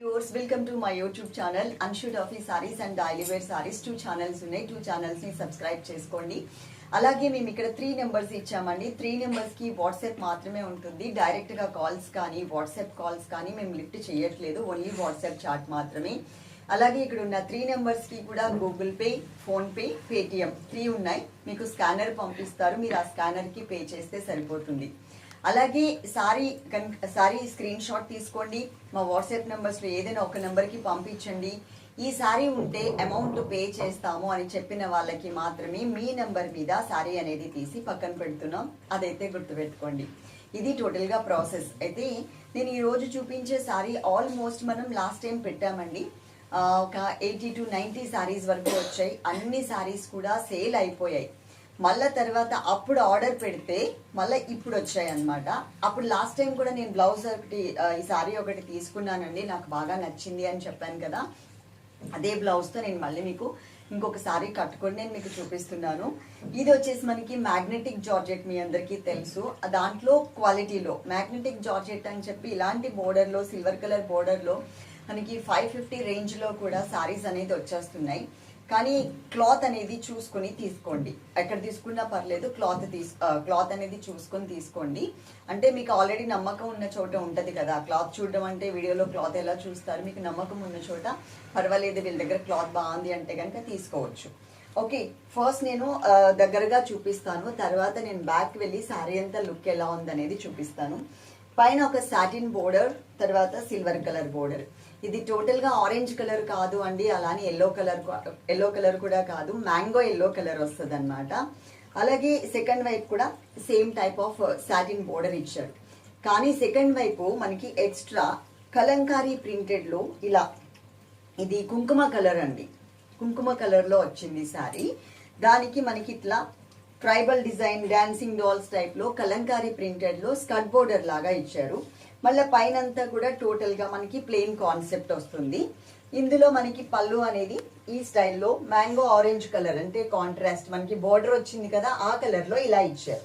Viewers welcome to my YouTube channel. అన్షూట్ ఆఫీ sarees and daily wear sarees two channels ఉన్నాయి. Two ఛానల్స్ని subscribe చేసుకోండి. అలాగే మేము ఇక్కడ త్రీ నెంబర్స్ ఇచ్చామండి. త్రీ నెంబర్స్కి వాట్సాప్ మాత్రమే ఉంటుంది. డైరెక్ట్గా కాల్స్ కానీ వాట్సాప్ కాల్స్ కానీ మేము లిఫ్ట్ చేయట్లేదు. ఓన్లీ వాట్సాప్ చాట్ మాత్రమే. అలాగే ఇక్కడ ఉన్న త్రీ నెంబర్స్కి కూడా Google pay phone pay Paytm three ఉన్నాయి. మీకు స్కానర్ పంపిస్తారు. మీరు ఆ స్కానర్కి పే చేస్తే సరిపోతుంది. అలాగే సారీ కన్ సారీ స్క్రీన్ షాట్ తీసుకోండి. మా వాట్సాప్ నెంబర్స్లో ఏదైనా ఒక నెంబర్కి పంపించండి. ఈ సారీ ఉంటే అమౌంట్ పే చేస్తాము అని చెప్పిన వాళ్ళకి మాత్రమే మీ నెంబర్ మీద సారీ అనేది తీసి పక్కన పెడుతున్నాం. అదైతే గుర్తుపెట్టుకోండి. ఇది టోటల్గా ప్రాసెస్. అయితే నేను ఈరోజు చూపించే సారీ ఆల్మోస్ట్ మనం లాస్ట్ టైం పెట్టామండి. ఒక ఎయిటీ టు నైంటీ సారీస్ వరకు వచ్చాయి. అన్ని సారీస్ కూడా సేల్ అయిపోయాయి. మళ్ళా తర్వాత అప్పుడు ఆర్డర్ పెడితే మళ్ళీ ఇప్పుడు వచ్చాయి అనమాట అప్పుడు లాస్ట్ టైం కూడా నేను బ్లౌజ్ ఒకటి ఈ సారీ ఒకటి తీసుకున్నానండి. నాకు బాగా నచ్చింది అని చెప్పాను కదా. అదే బ్లౌజ్తో నేను మళ్ళీ మీకు ఇంకొక సారీ కట్టుకొని నేను మీకు చూపిస్తున్నాను. ఇది వచ్చేసి మనకి మ్యాగ్నెటిక్ జార్జెట్ మీ అందరికీ తెలుసు. దాంట్లో క్వాలిటీలో మ్యాగ్నెటిక్ జార్జెట్ అని చెప్పి ఇలాంటి బోర్డర్లో సిల్వర్ కలర్ బోర్డర్లో మనకి ఫైవ్ ఫిఫ్టీ రేంజ్లో కూడా సారీస్ అనేది వచ్చేస్తున్నాయి. కానీ క్లాత్ అనేది చూసుకొని తీసుకోండి. ఎక్కడ తీసుకున్నా పర్లేదు క్లాత్ తీసు క్లాత్ అనేది చూసుకొని తీసుకోండి. అంటే మీకు ఆల్రెడీ నమ్మకం ఉన్న చోట ఉంటుంది కదా. క్లాత్ చూడడం అంటే వీడియోలో క్లాత్ ఎలా చూస్తారు? మీకు నమ్మకం ఉన్న చోట పర్వాలేదు వీళ్ళ దగ్గర క్లాత్ బాగుంది అంటే కనుక తీసుకోవచ్చు. ఓకే ఫస్ట్ నేను దగ్గరగా చూపిస్తాను. తర్వాత నేను బ్యాక్ వెళ్ళి శారీ అంతా లుక్ ఎలా ఉందనేది చూపిస్తాను. పైన ఒక సాటిన్ బోర్డర్ తర్వాత సిల్వర్ కలర్ బోర్డర్ ఇది టోటల్గా ఆరెంజ్ కలర్ కాదు అండి అలానే ఎల్లో కలర్ ఎల్లో కలర్ కూడా కాదు మ్యాంగో ఎల్లో కలర్ వస్తుంది అనమాట అలాగే సెకండ్ వైపు కూడా same type of satin border ఇచ్చాడు. కానీ సెకండ్ వైపు మనకి ఎక్స్ట్రా కలంకారీ ప్రింటెడ్లో ఇలా ఇది కుంకుమ కలర్ అండి. కుంకుమ కలర్లో వచ్చింది సారీ దానికి మనకి ఇట్లా ట్రైబల్ డిజైన్ డాన్సింగ్ డాల్స్ టైప్లో కలంకారీ ప్రింటెడ్లో స్కట్ బోర్డర్ లాగా ఇచ్చారు. మళ్ళీ పైన అంతా కూడా టోటల్గా మనకి ప్లెయిన్ కాన్సెప్ట్ వస్తుంది. ఇందులో మనకి పళ్ళు అనేది ఈ స్టైల్లో మ్యాంగో ఆరెంజ్ కలర్ అంటే కాంట్రాస్ట్. మనకి బోర్డర్ వచ్చింది కదా ఆ కలర్లో ఇలా ఇచ్చారు.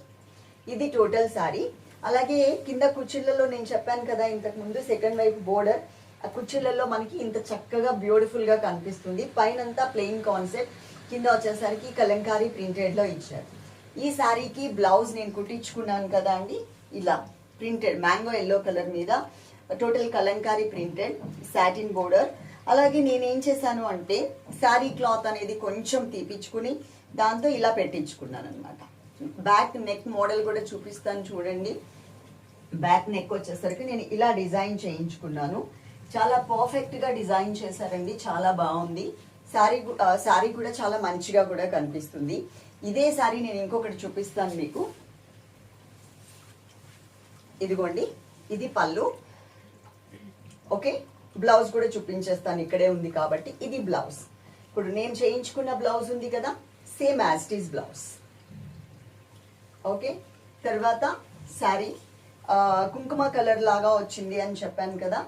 ఇది టోటల్ సారీ. అలాగే కింద కుర్చీలలో నేను చెప్పాను కదా ఇంతకు ముందు సెకండ్ వైపు బోర్డర్. ఆ కుర్చీలలో మనకి ఇంత చక్కగా బ్యూటిఫుల్గా కనిపిస్తుంది. పైనంతా ప్లెయిన్ కాన్సెప్ట్. కింద వచ్చేసరికి కలంకారీ ప్రింటెడ్లో ఇచ్చారు. ఈ శారీకి బ్లౌజ్ నేను కుట్టించుకున్నాను కదా అండి. ఇలా ప్రింటెడ్ మ్యాంగో ఎల్లో కలర్ మీద total kalamkari printed satin border అలాగే నేనేం చేశాను అంటే శారీ క్లాత్ అనేది కొంచెం తీపించుకుని దాంతో ఇలా పెట్టించుకున్నాను అనమాట బ్యాక్ నెక్ మోడల్ కూడా చూపిస్తాను చూడండి. బ్యాక్ నెక్ వచ్చేసరికి నేను ఇలా డిజైన్ చేయించుకున్నాను. చాలా పర్ఫెక్ట్గా డిజైన్ చేశారండి. చాలా బాగుంది. శారీ శారీ కూడా చాలా మంచిగా కూడా కనిపిస్తుంది. ఇదే శారీ నేను ఇంకొకటి చూపిస్తాను మీకు. ఇదిగోండి ఇది పళ్ళు. ఓకే బ్లౌజ్ కూడా చూపించేస్తాను ఇక్కడే ఉంది కాబట్టి ఇది బ్లౌజ్. ఇప్పుడు నేను చేయించుకున్న బ్లౌజ్ ఉంది కదా same as is blouse. Okay తర్వాత శారీ కుంకుమ కలర్ లాగా వచ్చింది అని చెప్పాను కదా.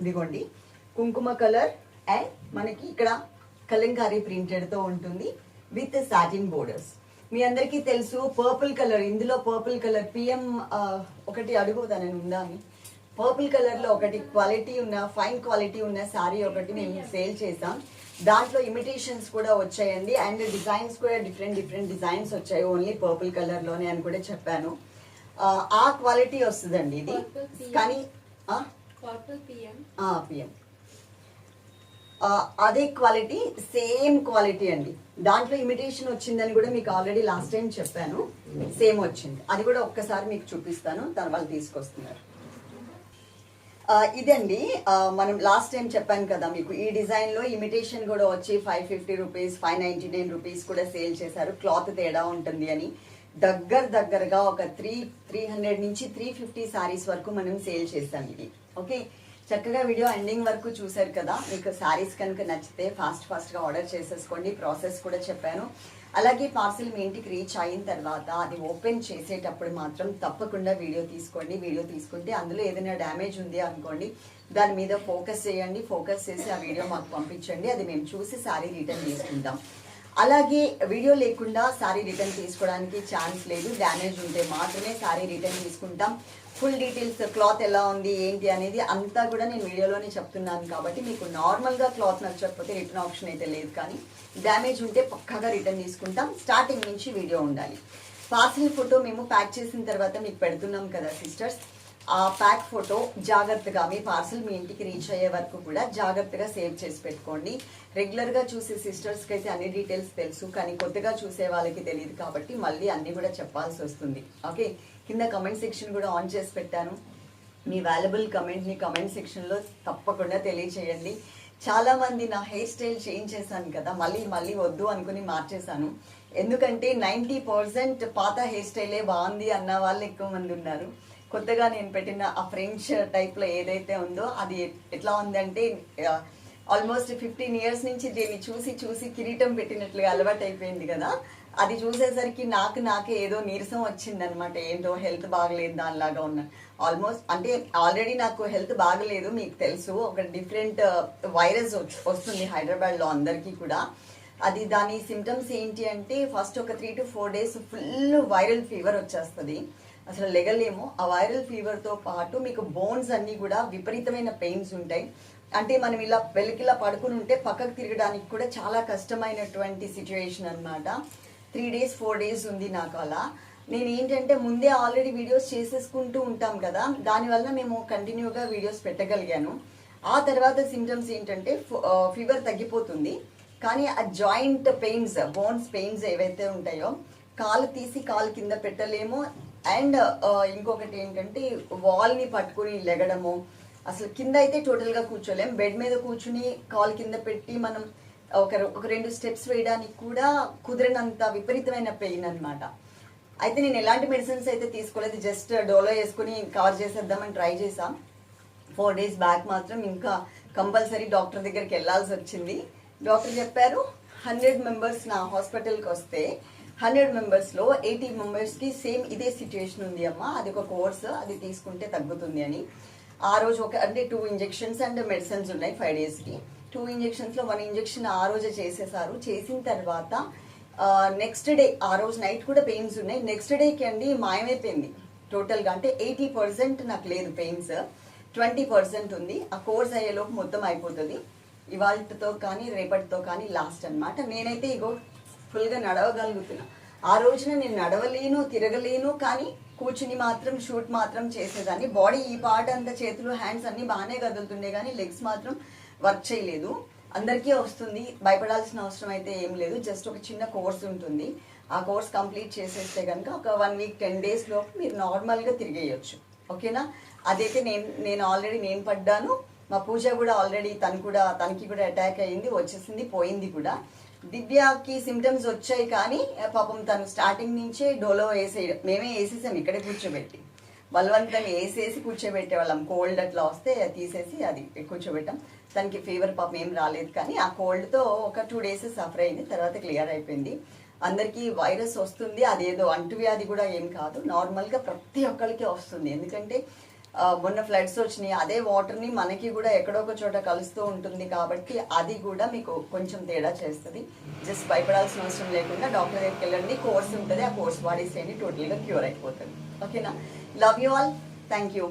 ఇదిగోండి కుంకుమ కలర్ అండ్ మనకి ఇక్కడ కలంకారీ ప్రింటెడ్తో ఉంటుంది. With satin borders. మీ అందరికీ తెలుసు పర్పుల్ కలర్ ఇందులో పర్పుల్ కలర్ పిఎం ఒకటి అడుగుతాను ఉందా అని. పర్పుల్ కలర్లో ఒకటి క్వాలిటీ ఉన్న ఫైన్ క్వాలిటీ ఉన్న శారీ ఒకటి మేము సేల్ చేసాం దాంట్లో ఇమిటేషన్స్ కూడా వచ్చాయండి. అండ్ డిజైన్స్ కూడా డిఫరెంట్ డిఫరెంట్ డిజైన్స్ వచ్చాయి. ఓన్లీ పర్పుల్ కలర్లోనే అని కూడా చెప్పాను. ఆ, క్వాలిటీ వస్తుందండి ఇది. కానీ పిఎం అదే క్వాలిటీ సేమ్ క్వాలిటీ అండి. దాంట్లో ఇమిటేషన్ వచ్చిందని కూడా మీకు ఆల్రెడీ లాస్ట్ టైం చెప్పాను. సేమ్ వచ్చింది. అది కూడా ఒక్కసారి మీకు చూపిస్తాను. తన వాళ్ళు తీసుకొస్తున్నారు. ఇదండి. మనం లాస్ట్ టైం చెప్పాను కదా మీకు. ఈ డిజైన్లో ఇమిటేషన్ కూడా వచ్చి five fifty rupees five ninety nine rupees కూడా సేల్ చేశారు. క్లాత్ తేడా ఉంటుంది అని. దగ్గర దగ్గరగా ఒక త్రీ త్రీ హండ్రెడ్ నుంచి త్రీ ఫిఫ్టీ సారీస్ వరకు మనం సేల్ చేస్తాం ఇది. ఓకే చక్కగా వీడియో ఎండింగ్ వరకు చూశారు కదా. మీకు శారీస్ కనుక నచ్చితే ఫాస్ట్ ఫాస్ట్గా ఆర్డర్ చేసేసుకోండి. ప్రాసెస్ కూడా చెప్పాను. అలాగే పార్సిల్ మీ ఇంటికి రీచ్ అయిన తర్వాత అది ఓపెన్ చేసేటప్పుడు మాత్రం తప్పకుండా వీడియో తీసుకోండి. వీడియో తీసుకుంటే అందులో ఏదైనా డ్యామేజ్ ఉంది అనుకోండి దాని మీద ఫోకస్ చేయండి. ఫోకస్ చేసి ఆ వీడియో మాకు పంపించండి. అది మేము చూసి శారీ రిటర్న్ తీసుకుంటాం అలాగే వీడియో లేకుండా శారీ రిటర్న్ తీసుకోవడానికి ఛాన్స్ లేదు డ్యామేజ్ ఉంటే మాత్రమే శారీ రిటర్న్ తీసుకుంటాం. ఫుల్ డీటెయిల్స్ క్లాత్ ఎలా ఉంది ఏంటి అనేది అంతా కూడా నేను వీడియోలోనే చెప్తున్నాను కాబట్టి మీకు నార్మల్గా క్లాత్ నచ్చకపోతే రిటర్న్ ఆప్షన్ అయితే లేదు కానీ డ్యామేజ్ ఉంటే పక్కాగా రిటర్న్ తీసుకుంటాం. స్టార్టింగ్ నుంచి వీడియో ఉండాలి. పార్సల్ ఫోటో మేము ప్యాక్ చేసిన తర్వాత మీకు పెడుతున్నాం కదా సిస్టర్స్ ఆ ప్యాక్ ఫోటో జాగ్రత్తగా మీ పార్సల్ మీ ఇంటికి రీచ్ అయ్యే వరకు కూడా జాగ్రత్తగా సేవ్ చేసి పెట్టుకోండి. రెగ్యులర్గా చూసే సిస్టర్స్కి అయితే అన్ని డీటెయిల్స్ తెలుసు కానీ కొత్తగా చూసే వాళ్ళకి తెలియదు కాబట్టి మళ్ళీ అన్నీ కూడా చెప్పాల్సి వస్తుంది. ఓకే కింద కమెంట్ సెక్షన్ కూడా ఆన్ చేసి పెట్టాను. మీ వాల్యుబుల్ కమెంట్ని కమెంట్ సెక్షన్లో తప్పకుండా తెలియచేయండి. చాలామంది నా హెయిర్ స్టైల్ చేంజ్ చేశాను కదా మళ్ళీ మళ్ళీ వద్దు అనుకుని మార్చేశాను. ఎందుకంటే నైంటీ పర్సెంట్ పాత హెయిర్ స్టైలే బాగుంది అన్న వాళ్ళు ఎక్కువ మంది ఉన్నారు. కొత్తగా నేను పెట్టిన ఆ ఫ్రెంచ్ టైప్లో ఏదైతే ఉందో అది ఎట్లా ఉందంటే ఆల్మోస్ట్ ఫిఫ్టీన్ ఇయర్స్ నుంచి దీన్ని చూసి చూసి కిరీటం పెట్టినట్లుగా అలవాటు అయిపోయింది కదా. అది చూసేసరికి నాకు నాకే ఏదో నీరసం వచ్చింది అనమాట ఏంటో హెల్త్ బాగలేదు దానిలాగా ఉన్న. ఆల్మోస్ట్ అంటే ఆల్రెడీ నాకు హెల్త్ బాగలేదు మీకు తెలుసు. ఒక డిఫరెంట్ వైరస్ వస్తుంది హైదరాబాద్లో అందరికీ కూడా. అది దాని సిమ్టమ్స్ ఏంటి అంటే ఫస్ట్ ఒక three to four days full viral fever వచ్చేస్తుంది. అసలు లెగలేము. ఆ వైరల్ ఫీవర్తో పాటు మీకు బోన్స్ అన్నీ కూడా విపరీతమైన పెయిన్స్ ఉంటాయి. అంటే మనం ఇలా వెలికిలా పడుకుని ఉంటే పక్కకు తిరగడానికి కూడా చాలా కష్టమైనటువంటి సిచ్యువేషన్ అన్నమాట. త్రీ డేస్ ఫోర్ డేస్ ఉంది నాకు అలా. నేను ఏంటంటే ముందే ఆల్రెడీ వీడియోస్ చేసేసుకుంటూ ఉంటాం కదా. దానివల్ల మేము కంటిన్యూగా వీడియోస్ పెట్టగలిగాను. ఆ తర్వాత సిమ్టమ్స్ ఏంటంటే ఫీవర్ తగ్గిపోతుంది. కానీ ఆ జాయింట్ పెయిన్స్ బోన్స్ పెయిన్స్ ఏవైతే ఉంటాయో కాలు తీసి కాలు కింద పెట్టలేము. అండ్ ఇంకొకటి ఏంటంటే వాల్ని పట్టుకుని లెగడము. అసలు కింద అయితే టోటల్గా కూర్చోలేం. బెడ్ మీద కూర్చుని కాల్ కింద పెట్టి మనం ఒక ఒక రెండు స్టెప్స్ వేయడానికి కూడా కుదిరినంత విపరీతమైన పెయిన్ అనమాట అయితే నేను ఎలాంటి మెడిసిన్స్ అయితే తీసుకోలేదు. జస్ట్ డోలో వేసుకుని కవర్ చేసేద్దామని ట్రై చేసాం ఫోర్ డేస్ బ్యాక్ మాత్రం ఇంకా కంపల్సరీ డాక్టర్ దగ్గరికి వెళ్ళాల్సి వచ్చింది. డాక్టర్ చెప్పారు హండ్రెడ్ మెంబర్స్ నా హాస్పిటల్కి వస్తే హండ్రెడ్ మెంబర్స్లో ఎయిటీ మెంబర్స్కి సేమ్ ఇదే సిచ్యువేషన్ ఉంది అమ్మ. అది ఒక కోర్స్ అది తీసుకుంటే తగ్గుతుంది అని. ఆ రోజు ఒక అంటే టూ ఇంజెక్షన్స్ అండ్ మెడిసిన్స్ ఉన్నాయి ఫైవ్ డేస్కి టూ ఇంజెక్షన్స్లో వన్ ఇంజెక్షన్ ఆ రోజే చేసేసారు. చేసిన తర్వాత నెక్స్ట్ డే ఆ రోజు నైట్ కూడా పెయిన్స్ ఉన్నాయి. నెక్స్ట్ డేకి అండి మాయమైపోయింది. టోటల్గా అంటే ఎయిటీ పర్సెంట్ నాకు లేదు పెయిన్స్. ట్వంటీ పర్సెంట్ ఉంది. ఆ కోర్స్ అయ్యేలోపు మొత్తం అయిపోతుంది. ఇవాళతో కానీ రేపటితో కానీ లాస్ట్ అనమాట నేనైతే ఇగో ఫుల్గా నడవగలుగుతున్నా. ఆ రోజున నేను నడవలేను తిరగలేను కానీ కూర్చుని మాత్రం షూట్ మాత్రం చేసేదాన్ని. బాడీ ఈ పార్ట్ అంతా చేతులు హ్యాండ్స్ అన్ని బాగానే కదులుతుండే కానీ లెగ్స్ మాత్రం వర్క్ చేయలేదు. అందరికీ వస్తుంది భయపడాల్సిన అవసరం అయితే ఏం లేదు. జస్ట్ ఒక చిన్న కోర్స్ ఉంటుంది. ఆ కోర్స్ కంప్లీట్ చేసేస్తే కనుక ఒక వన్ వీక్ టెన్ డేస్ లోపు మీరు నార్మల్గా తిరిగేయచ్చు. ఓకేనా? అదైతే నేను నేను ఆల్రెడీ నేను పడ్డాను. మా పూజ కూడా ఆల్రెడీ తను కూడా తనకి కూడా అటాక్ అయ్యింది వచ్చేసింది పోయింది కూడా. దివ్యకి సిమ్టమ్స్ వచ్చాయి కానీ పాపం తను స్టార్టింగ్ నుంచే డోలో వేసేయడం మేమే వేసేసాం ఇక్కడే కూర్చోబెట్టి. బలవంతం వేసేసి కూర్చోబెట్టే వాళ్ళం. కోల్డ్ అట్లా వస్తే తీసేసి అది కూర్చోబెట్టాం. తనకి ఫీవర్ పాపం ఏం రాలేదు కానీ ఆ కోల్డ్తో ఒక టూ డేస్ సఫర్ అయింది. తర్వాత క్లియర్ అయిపోయింది. అందరికీ వైరస్ వస్తుంది అదేదో అంటువ్యాధి కూడా ఏం కాదు. నార్మల్గా ప్రతి ఒక్కరికి వస్తుంది. ఎందుకంటే మొన్న ఫ్లడ్స్ వచ్చినాయి. అదే వాటర్ని మనకి కూడా ఎక్కడో ఒక చోట కలుస్తూ ఉంటుంది కాబట్టి అది కూడా మీకు కొంచెం తేడా చేస్తుంది. జస్ట్ భయపడాల్సిన అవసరం లేకుండా డాక్టర్ దగ్గరికి వెళ్ళండి. కోర్స్ ఉంటుంది. ఆ కోర్స్ వాడేసేయండి. టోటల్గా క్యూర్ అయిపోతుంది. ఓకేనా love you all thank you